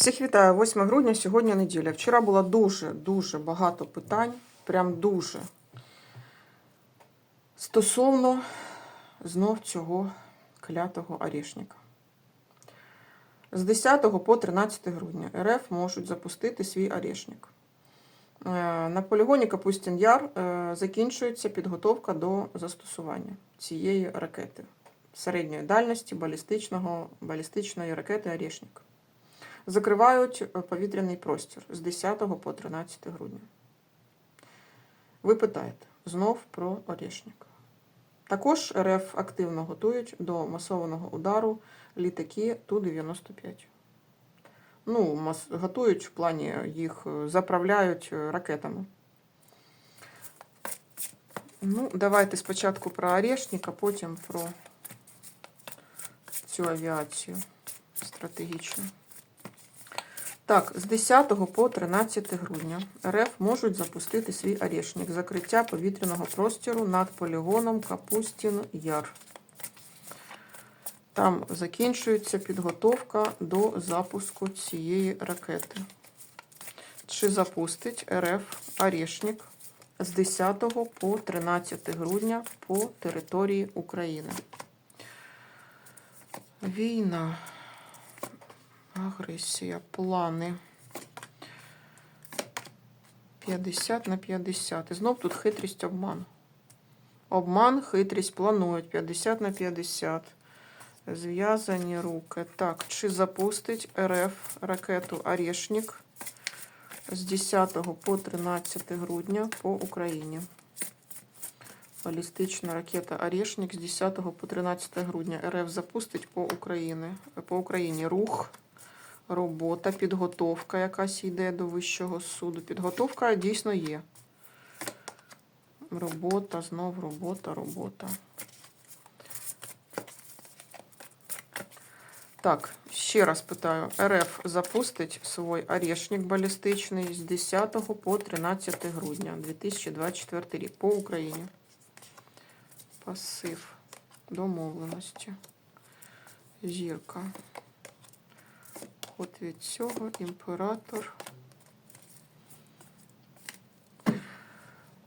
Всіх вітаю, 8 грудня, сьогодні неділя. Вчора було дуже-дуже багато питань, прям дуже. Стосовно знов цього клятого орешника. З 10 по 13 грудня РФ можуть запустити свій орешник. Е, На полігоні Капустін Яр е, закінчується підготовка до застосування цієї ракети середньої дальності балістичного, балістичної ракети Орешник закривають е, повітряний простір з 10 по 13 грудня. Ви питаєте знов про Орешник. Також РФ активно готують до масованого удару літаки Ту-95. Ну, готують в плані їх е, заправляють е, ракетами. Ну, давайте спочатку про Орешник, а потім про цю авіацію стратегічну. Так, з 10 по 13 грудня РФ можуть запустити свій орешник закриття повітряного простору над полігоном Капустін Яр. Там закінчується підготовка до запуску цієї ракети. Чи запустить РФ орешник з 10 по 13 грудня по території України? Війна. Агресія, плани. 50 на 50. І знов тут хитрість обман. Обман, хитрість планують. 50 на 50. Зв'язані руки. Так, чи запустить РФ ракету Орешник з 10 по 13 грудня по Україні? Балістична ракета Орешник з 10 по 13 грудня. РФ запустить по Україні. По Україні рух робота, підготовка якась йде до Вищого суду. Підготовка дійсно є. Робота, знов робота, робота. Так, ще раз питаю. РФ запустить свій орешник балістичний з 10 по 13 грудня 2024 рік по Україні. Пасив. Домовленості. Зірка. От від цього імператор.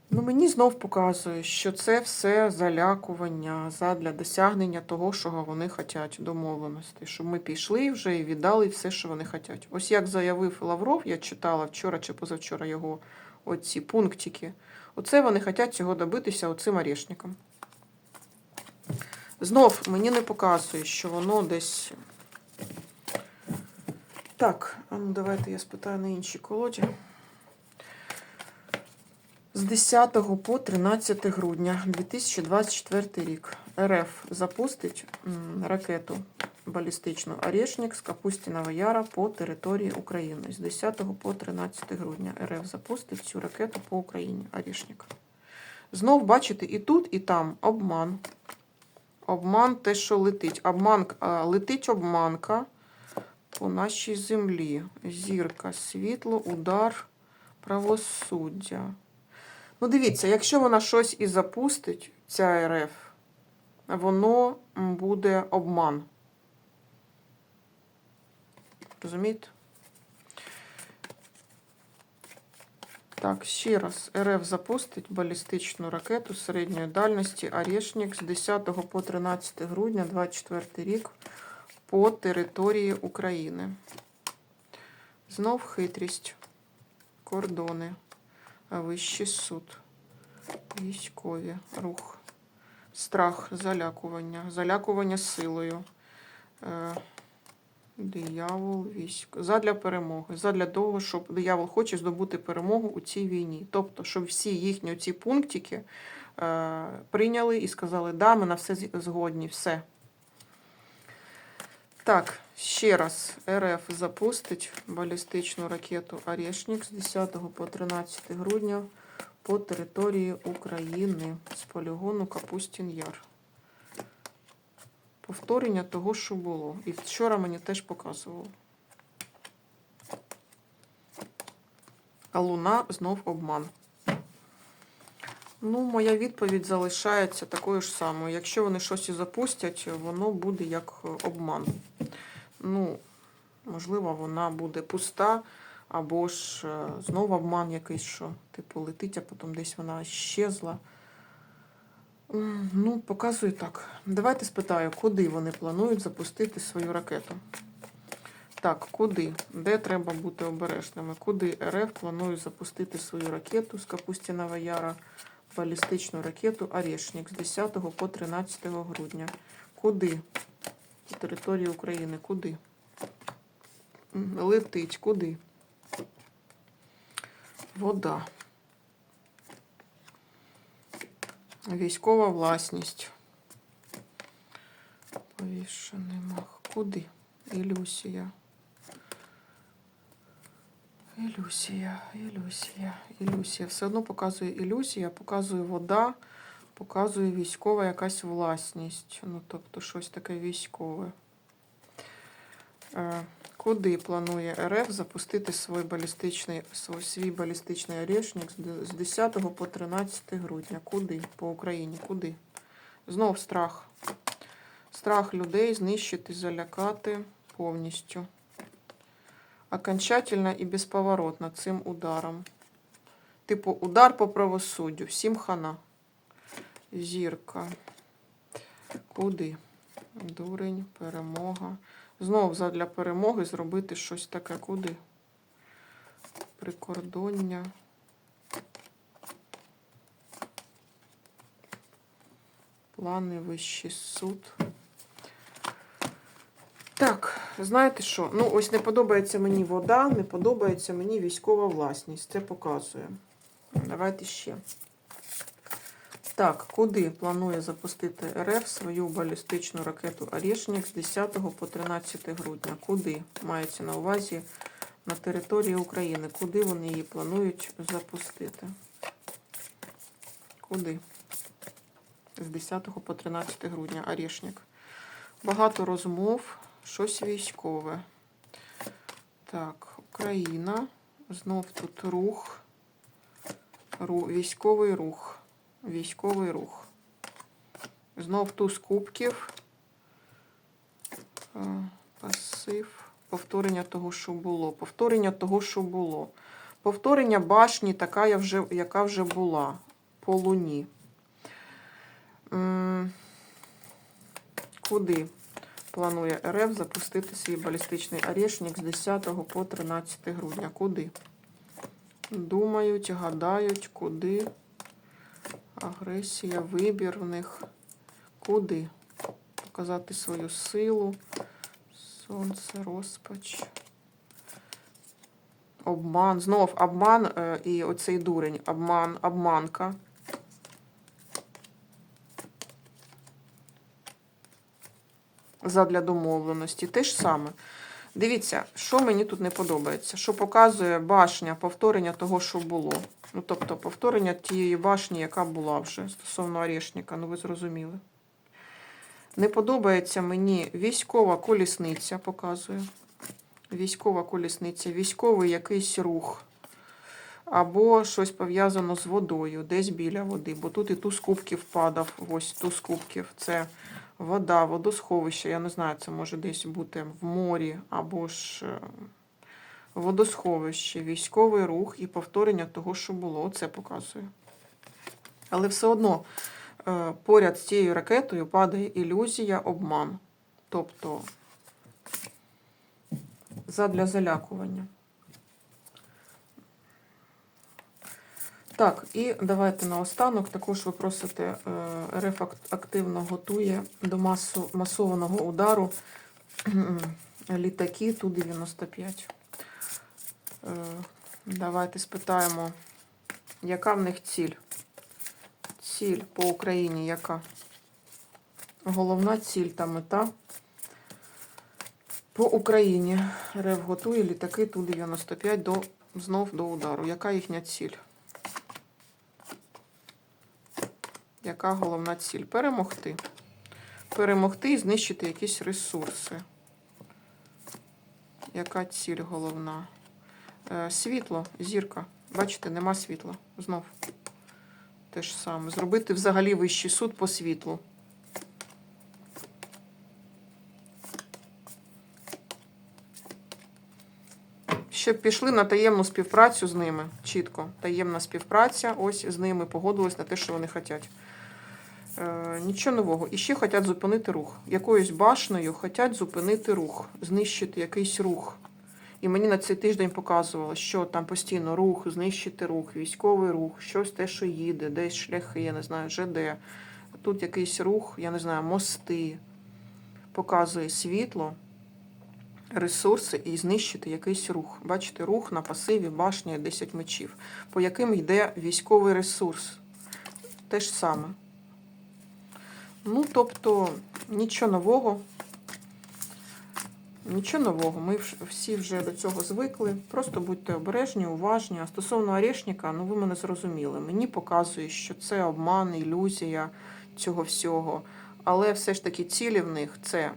Ну, мені знов показує, що це все залякування задля досягнення того, що вони хочуть, домовленості. Щоб ми пішли вже і віддали все, що вони хочуть. Ось як заявив Лавров, я читала вчора чи позавчора його оці пунктики. Оце вони хочуть цього добитися оцим орешником. Знов мені не показує, що воно десь. Так, ну давайте я спитаю на іншій колоді. З 10 по 13 грудня 2024 рік РФ запустить ракету балістичну Орешник з Капустіного Яра по території України. З 10 по 13 грудня РФ запустить цю ракету по Україні Орешник. Знов бачите, і тут, і там обман. Обман те, що летить. Обман, летить обманка по нашій землі. Зірка, світло, удар, правосуддя. Ну, дивіться, якщо вона щось і запустить, ця РФ, воно буде обман. Розумієте? Так, ще раз. РФ запустить балістичну ракету середньої дальності Орешник з 10 по 13 грудня 2024 рік по території України. Знов хитрість, кордони, вищий суд, військові, рух, страх, залякування, залякування силою, е, диявол, військ. Задля перемоги. Задля того, щоб диявол хоче здобути перемогу у цій війні. Тобто, щоб всі їхні ці пунктики е, прийняли і сказали, да, ми на все згодні, все. Так, ще раз. РФ запустить балістичну ракету Орешник з 10 по 13 грудня по території України з полігону Капустін Яр. Повторення того, що було. І вчора мені теж показувало. А луна знов обман. Ну, моя відповідь залишається такою ж самою. Якщо вони щось і запустять, воно буде як обман. Ну, Можливо, вона буде пуста, або ж е, знову обман якийсь, що типу летить, а потім десь вона щезла. Ну, показую так. Давайте спитаю, куди вони планують запустити свою ракету. Так, куди? Де треба бути обережними? Куди РФ планує запустити свою ракету з Капустіного Яра, балістичну ракету Орешник з 10 по 13 грудня? Куди? Території України. Куди? Летить. Куди? Вода. Військова власність. Повішений мах. Куди? Ілюсія. Ілюсія, ілюсія, ілюсія. Все одно показує ілюсія, показує вода, показує військова якась власність. Ну, тобто щось таке військове. Е, Куди планує РФ запустити свій балістичний, свій, балістичний орешник з 10 по 13 грудня? Куди? По Україні? Куди? Знов страх. Страх людей знищити, залякати повністю. Окончательно і безповоротно цим ударом. Типу, удар по правосуддю. Всім хана. Зірка. Куди? Дурень, перемога. Знов задля перемоги зробити щось таке. Куди? Прикордоння. Плани вищий суд. Так, знаєте що? Ну, ось не подобається мені вода, не подобається мені військова власність. Це показує. Давайте ще. Так, куди планує запустити РФ свою балістичну ракету Орешник з 10 по 13 грудня? Куди мається на увазі на території України? Куди вони її планують запустити? Куди? З 10 по 13 грудня Орешник. Багато розмов, щось військове. Так, Україна. Знов тут рух. Ру, військовий рух. Військовий рух. Знов туз кубків. Е, Пасив. Повторення того, що було. Повторення того, що було. Повторення башні, така, я вже, яка вже була. По луні. Куди планує РФ запустити свій балістичний орешник з 10 по 13 грудня? Куди? Думають, гадають, куди. Агресія, вибір в них. Куди? Показати свою силу. Сонце, розпач. Обман. Знов обман е, і оцей дурень. Обман, обманка. Задля домовленості. Те ж саме. Дивіться, що мені тут не подобається. Що показує башня повторення того, що було. Ну, тобто повторення тієї башні, яка була вже стосовно Орешника, ну ви зрозуміли. Не подобається мені військова колісниця, показує. Військова колісниця, військовий якийсь рух. Або щось пов'язано з водою, десь біля води. Бо тут і туз кубків падав. Ось туз кубків. Це вода, водосховище. Я не знаю, це може десь бути в морі, або ж е, водосховище, військовий рух і повторення того, що було. Оце показує. Але все одно е, поряд з цією ракетою падає ілюзія, обман. Тобто задля залякування. Так, і давайте наостанок. Також ви просите, РФ активно готує до масу, масованого удару літаки Ту-95. Е, Давайте спитаємо, яка в них ціль? Ціль по Україні яка? Головна ціль та мета. По Україні РФ готує літаки Ту-95 до, знов до удару. Яка їхня ціль? Яка головна ціль? Перемогти. Перемогти і знищити якісь ресурси. Яка ціль головна? Е, світло, зірка. Бачите, нема світла. Знов. Те ж саме. Зробити взагалі вищий суд по світлу. Щоб пішли на таємну співпрацю з ними. Чітко. Таємна співпраця. Ось з ними погодились на те, що вони хочуть. Е, нічого нового. І ще хочуть зупинити рух. Якоюсь башнею хочуть зупинити рух, знищити якийсь рух. І мені на цей тиждень показувало, що там постійно рух, знищити рух, військовий рух, щось те, що їде, десь шляхи, я не знаю, ЖД. Тут якийсь рух, я не знаю, мости. Показує світло, ресурси і знищити якийсь рух. Бачите, рух на пасиві, башня 10 мечів, по яким йде військовий ресурс. Те ж саме. Ну, тобто, нічого нового. Нічого нового, ми всі вже до цього звикли. Просто будьте обережні, уважні. А стосовно Орешника, ну ви мене зрозуміли. Мені показує, що це обман, ілюзія цього всього. Але все ж таки цілі в них це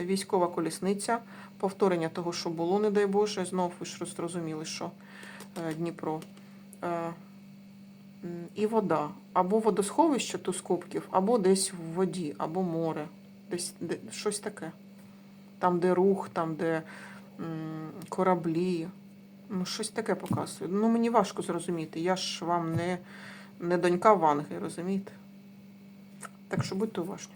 військова колісниця, повторення того, що було, не дай Боже. Знов ви ж зрозуміли, що е, Дніпро. І вода. Або водосховище Тускопків, або десь в воді, або море. Десь де, щось таке. Там, де рух, там, де м, кораблі. Ну, щось таке показує. Ну, мені важко зрозуміти. Я ж вам не, не донька Ванги, розумієте? Так що будьте уважні.